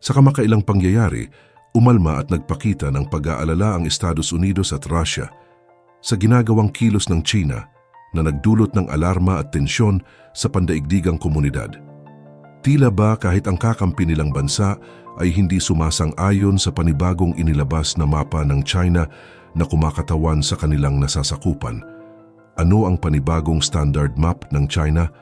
Sa kamakailang pangyayari, umalma at nagpakita ng pag-aalala ang Estados Unidos at Russia sa ginagawang kilos ng China na nagdulot ng alarma at tensyon sa pandaigdigang komunidad. Tila ba kahit ang kakampi nilang bansa ay hindi sumasang-ayon sa panibagong inilabas na mapa ng China na kumakatawan sa kanilang nasasakupan? Ano ang panibagong standard map ng China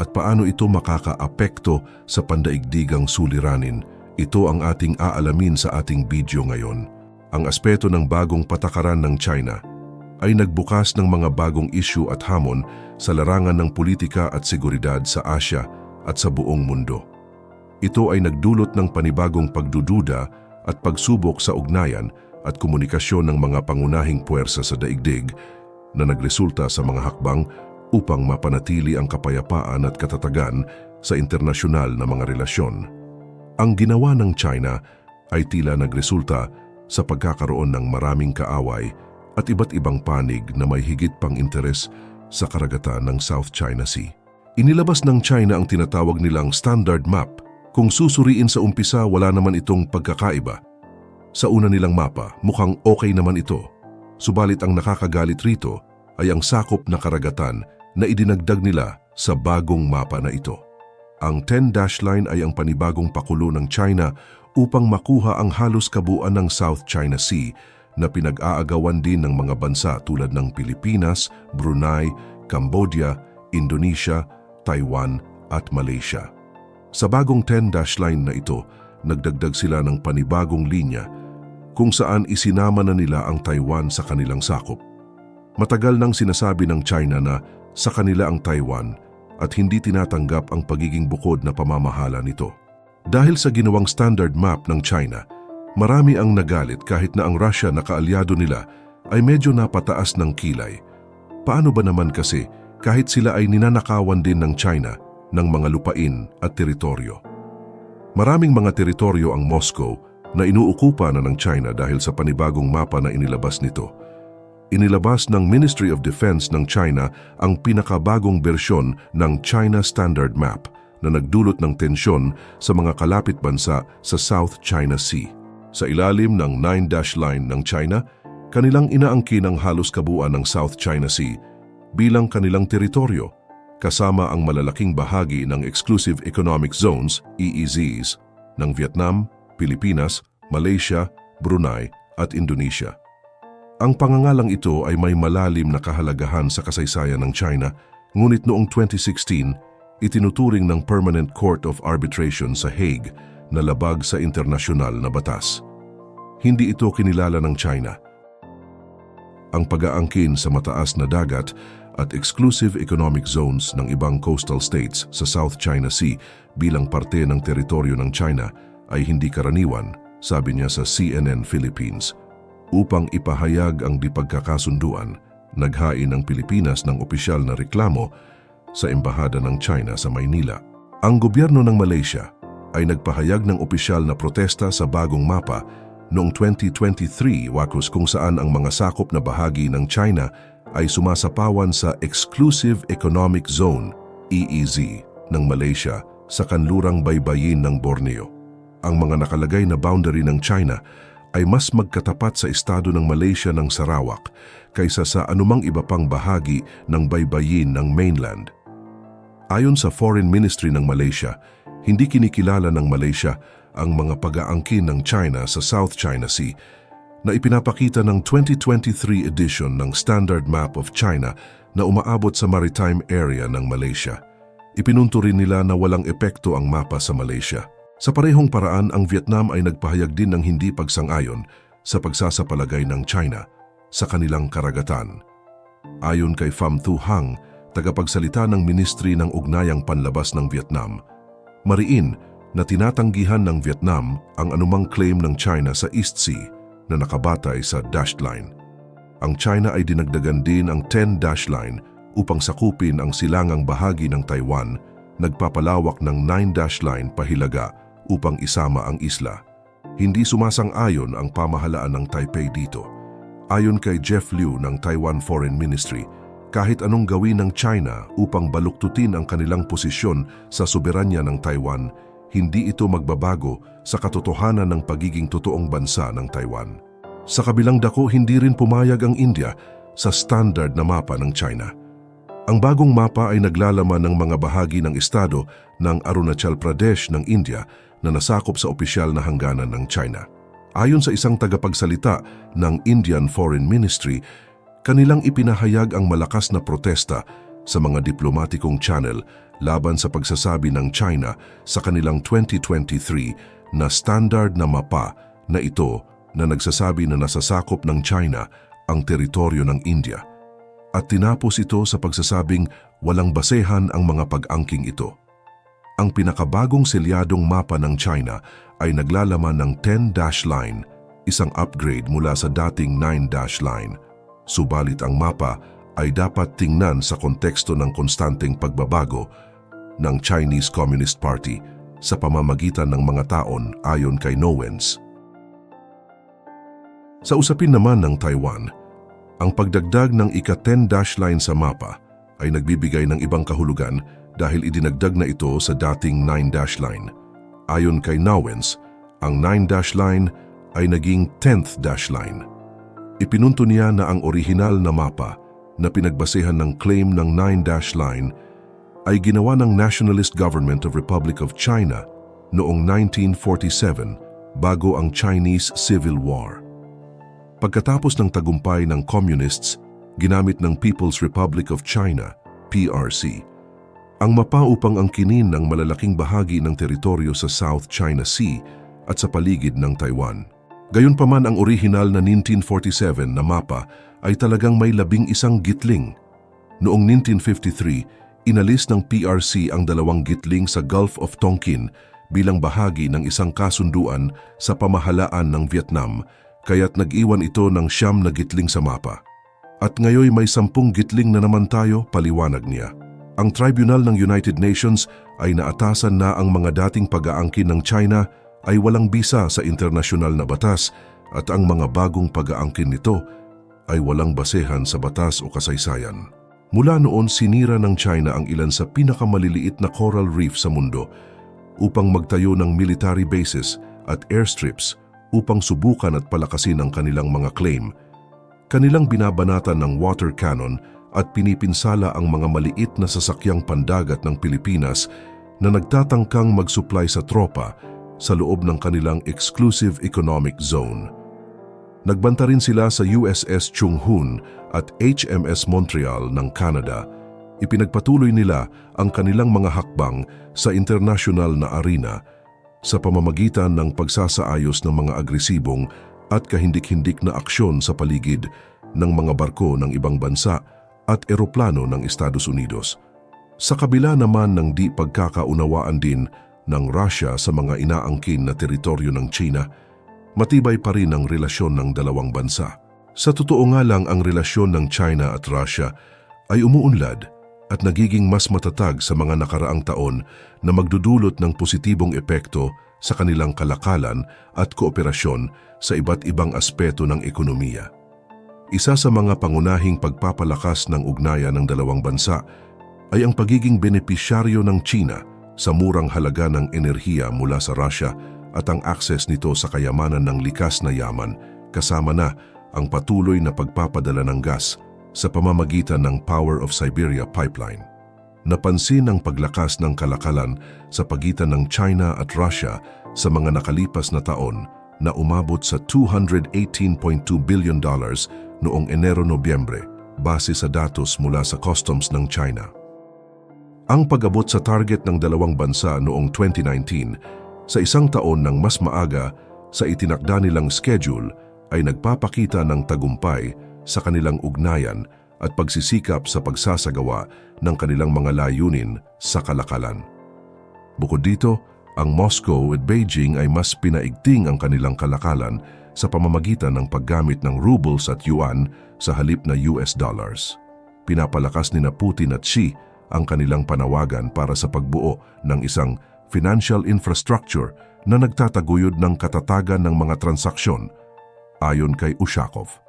at paano ito makakaapekto sa pandaigdigang suliranin? Ito ang ating aalamin sa ating video ngayon. Ang aspeto ng bagong patakaran ng China ay nagbukas ng mga bagong issue at hamon sa larangan ng politika at seguridad sa Asya at sa buong mundo. Ito ay nagdulot ng panibagong pagdududa at pagsubok sa ugnayan at komunikasyon ng mga pangunahing puwersa sa daigdig na nagresulta sa mga hakbang upang mapanatili ang kapayapaan at katatagan sa internasyonal na mga relasyon. Ang ginawa ng China ay tila nagresulta sa pagkakaroon ng maraming kaaway at iba't ibang panig na may higit pang interes sa karagatan ng South China Sea. Inilabas ng China ang tinatawag nilang standard map. Kung susuriin sa umpisa, wala naman itong pagkakaiba. Sa una nilang mapa, mukhang okay naman ito. Subalit ang nakakagalit rito ay ang sakop na karagatan na idinagdag nila sa bagong mapa na ito. Ang 10-dash line ay ang panibagong pakulo ng China upang makuha ang halos kabuuan ng South China Sea na pinag-aagawan din ng mga bansa tulad ng Pilipinas, Brunei, Cambodia, Indonesia, Taiwan at Malaysia. Sa bagong 10-dash line na ito, nagdagdag sila ng panibagong linya kung saan isinama na nila ang Taiwan sa kanilang sakop. Matagal nang sinasabi ng China na sa kanila ang Taiwan at hindi tinatanggap ang pagiging bukod na pamamahala nito. Dahil sa ginawang standard map ng China, marami ang nagalit kahit na ang Russia na kaalyado nila ay medyo napataas ng kilay. Paano ba naman kasi kahit sila ay ninanakawan din ng China ng mga lupain at teritoryo? Maraming mga teritoryo ang Moscow na inuukupa na ng China dahil sa panibagong mapa na inilabas nito. Inilabas ng Ministry of Defense ng China ang pinakabagong bersyon ng China Standard Map na nagdulot ng tensyon sa mga kalapit bansa sa South China Sea. Sa ilalim ng 9-dash line ng China, kanilang inaangkin ang halos kabuuan ng South China Sea bilang kanilang teritoryo, kasama ang malalaking bahagi ng Exclusive Economic Zones, EEZs, ng Vietnam, Pilipinas, Malaysia, Brunei at Indonesia. Ang pangangalang ito ay may malalim na kahalagahan sa kasaysayan ng China, ngunit noong 2016, itinuturing ng Permanent Court of Arbitration sa Hague na labag sa internasyonal na batas. Hindi ito kinilala ng China. Ang pag-aangkin sa mataas na dagat at exclusive economic zones ng ibang coastal states sa South China Sea bilang parte ng teritoryo ng China ay hindi karaniwan, sabi niya sa CNN Philippines. Upang ipahayag ang di pagkakasunduan, naghain ang Pilipinas ng opisyal na reklamo sa Embahada ng China sa Maynila. Ang gobyerno ng Malaysia ay nagpahayag ng opisyal na protesta sa bagong mapa noong 2023 wakus kung saan ang mga sakop na bahagi ng China ay sumasapawan sa Exclusive Economic Zone EEZ ng Malaysia sa kanlurang baybayin ng Borneo. Ang mga nakalagay na boundary ng China ay mas magkatapat sa estado ng Malaysia ng Sarawak kaysa sa anumang iba pang bahagi ng baybayin ng mainland. Ayon sa Foreign Ministry ng Malaysia, hindi kinikilala ng Malaysia ang mga pag-aangkin ng China sa South China Sea na ipinapakita ng 2023 edition ng Standard Map of China na umaabot sa maritime area ng Malaysia. Ipinunto rin nila na walang epekto ang mapa sa Malaysia. Sa parehong paraan, ang Vietnam ay nagpahayag din ng hindi pagsang-ayon sa pagsasapalagay ng China sa kanilang karagatan. Ayon kay Pham Thu Hang, tagapagsalita ng Ministry ng Ugnayang Panlabas ng Vietnam, mariin na tinatanggihan ng Vietnam ang anumang claim ng China sa East Sea na nakabatay sa dashed line. Ang China ay dinagdagan din ang 10-dash line upang sakupin ang silangang bahagi ng Taiwan, nagpapalawak ng 9-dash line pahilaga upang isama ang isla. Hindi sumasang-ayon ang pamahalaan ng Taipei dito. Ayon kay Jeff Liu ng Taiwan Foreign Ministry, kahit anong gawin ng China upang baluktutin ang kanilang posisyon sa soberanya ng Taiwan, hindi ito magbabago sa katotohanan ng pagiging totoong bansa ng Taiwan. Sa kabilang dako, hindi rin pumayag ang India sa standard na mapa ng China. Ang bagong mapa ay naglalaman ng mga bahagi ng estado ng Arunachal Pradesh ng India na nasakop sa opisyal na hangganan ng China. Ayon sa isang tagapagsalita ng Indian Foreign Ministry, kanilang ipinahayag ang malakas na protesta sa mga diplomatikong channel laban sa pagsasabi ng China sa kanilang 2023 na standard na mapa na ito na nagsasabi na nasasakop ng China ang teritoryo ng India. At tinapos ito sa pagsasabing walang basehan ang mga pag-angking ito. Ang pinakabagong selyadong mapa ng China ay naglalaman ng 10-dash line, isang upgrade mula sa dating 9-dash line. Subalit ang mapa ay dapat tingnan sa konteksto ng konstanteng pagbabago ng Chinese Communist Party sa pamamagitan ng mga taon ayon kay Nowens. Sa usapin naman ng Taiwan, ang pagdagdag ng ika-10 dash line sa mapa ay nagbibigay ng ibang kahulugan dahil idinagdag na ito sa dating 9 dash line. Ayon kay Nowens, ang 9 dash line ay naging 10th dash line. Ipinunto niya na ang orihinal na mapa na pinagbasehan ng claim ng 9 dash line ay ginawa ng Nationalist Government of Republic of China noong 1947 bago ang Chinese Civil War. Pagkatapos ng tagumpay ng Communists, ginamit ng People's Republic of China, PRC, ang mapa upang angkinin ng malalaking bahagi ng teritoryo sa South China Sea at sa paligid ng Taiwan. Gayunpaman ang orihinal na 1947 na mapa ay talagang may labing isang gitling. Noong 1953, inalis ng PRC ang dalawang gitling sa Gulf of Tonkin bilang bahagi ng isang kasunduan sa pamahalaan ng Vietnam kaya't nag-iwan ito ng siyam na gitling sa mapa. At ngayoy may sampung gitling na naman tayo, paliwanag niya. Ang Tribunal ng United Nations ay naatasan na ang mga dating pag-aangkin ng China ay walang bisa sa internasyonal na batas at ang mga bagong pag-aangkin nito ay walang basehan sa batas o kasaysayan. Mula noon sinira ng China ang ilan sa pinakamaliliit na coral reef sa mundo upang magtayo ng military bases at airstrips upang subukan at palakasin ang kanilang mga claim. Kanilang binabanatan ng water cannon at pinipinsala ang mga maliit na sasakyang pandagat ng Pilipinas na nagtatangkang mag-supply sa tropa sa loob ng kanilang exclusive economic zone. Nagbanta rin sila sa USS Chung Hoon at HMS Montreal ng Canada. Ipinagpatuloy nila ang kanilang mga hakbang sa international na arena sa pamamagitan ng pagsasaayos ng mga agresibong at kahindik-hindik na aksyon sa paligid ng mga barko ng ibang bansa at eroplano ng Estados Unidos. Sa kabila naman ng di pagkakaunawaan din ng Russia sa mga inaangkin na teritoryo ng China, matibay pa rin ang relasyon ng dalawang bansa. Sa totoo nga lang ang relasyon ng China at Russia ay umuunlad at nagiging mas matatag sa mga nakaraang taon na magdudulot ng positibong epekto sa kanilang kalakalan at kooperasyon sa iba't ibang aspeto ng ekonomiya. Isa sa mga pangunahing pagpapalakas ng ugnayan ng dalawang bansa ay ang pagiging benepisyaryo ng China sa murang halaga ng enerhiya mula sa Russia at ang akses nito sa kayamanan ng likas na yaman kasama na ang patuloy na pagpapadala ng gas sa pamamagitan ng Power of Siberia Pipeline. Napansin ang paglakas ng kalakalan sa pagitan ng China at Russia sa mga nakalipas na taon na umabot sa $218.2 billion noong Enero-Nobyembre base sa datos mula sa customs ng China. Ang pag-abot sa target ng dalawang bansa noong 2019 sa isang taon ng mas maaga sa itinakda nilang schedule ay nagpapakita ng tagumpay sa kanilang ugnayan at pagsisikap sa pagsasagawa ng kanilang mga layunin sa kalakalan. Bukod dito, ang Moscow at Beijing ay mas pinaigting ang kanilang kalakalan sa pamamagitan ng paggamit ng rubles at yuan sa halip na US dollars. Pinapalakas ni na Putin at Xi ang kanilang panawagan para sa pagbuo ng isang financial infrastructure na nagtataguyod ng katatagan ng mga transaksyon ayon kay Ushakov.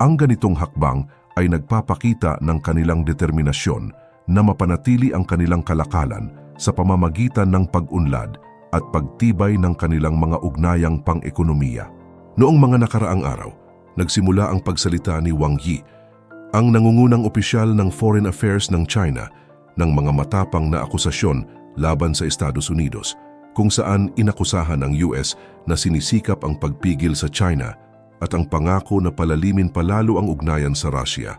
Ang ganitong hakbang ay nagpapakita ng kanilang determinasyon na mapanatili ang kanilang kalakalan sa pamamagitan ng pag-unlad at pagtibay ng kanilang mga ugnayang pang-ekonomiya. Noong mga nakaraang araw, nagsimula ang pagsalita ni Wang Yi, ang nangungunang opisyal ng Foreign Affairs ng China ng mga matapang na akusasyon laban sa Estados Unidos kung saan inakusahan ng US na sinisikap ang pagpigil sa China at ang pangako na palalimin palalo ang ugnayan sa Russia.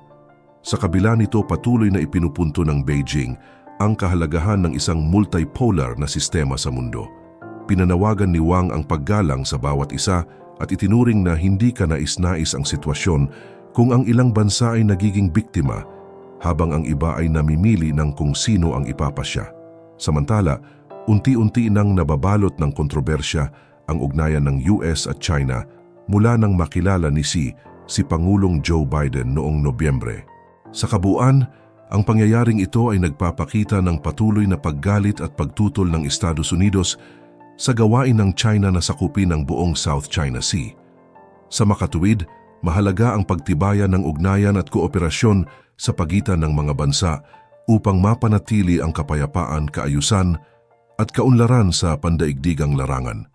Sa kabila nito patuloy na ipinupunto ng Beijing ang kahalagahan ng isang multipolar na sistema sa mundo. Pinanawagan ni Wang ang paggalang sa bawat isa at itinuring na hindi ka nais-nais ang sitwasyon kung ang ilang bansa ay nagiging biktima habang ang iba ay namimili ng kung sino ang ipapasya. Samantala, unti-unti nang nababalot ng kontrobersya ang ugnayan ng US at China mula nang makilala ni Xi si Pangulong Joe Biden noong Nobyembre. Sa kabuuan, ang pangyayaring ito ay nagpapakita ng patuloy na paggalit at pagtutol ng Estados Unidos sa gawain ng China na sakupin ang buong South China Sea. Sa makatuwid, mahalaga ang pagtibayan ng ugnayan at kooperasyon sa pagitan ng mga bansa upang mapanatili ang kapayapaan, kaayusan at kaunlaran sa pandaigdigang larangan.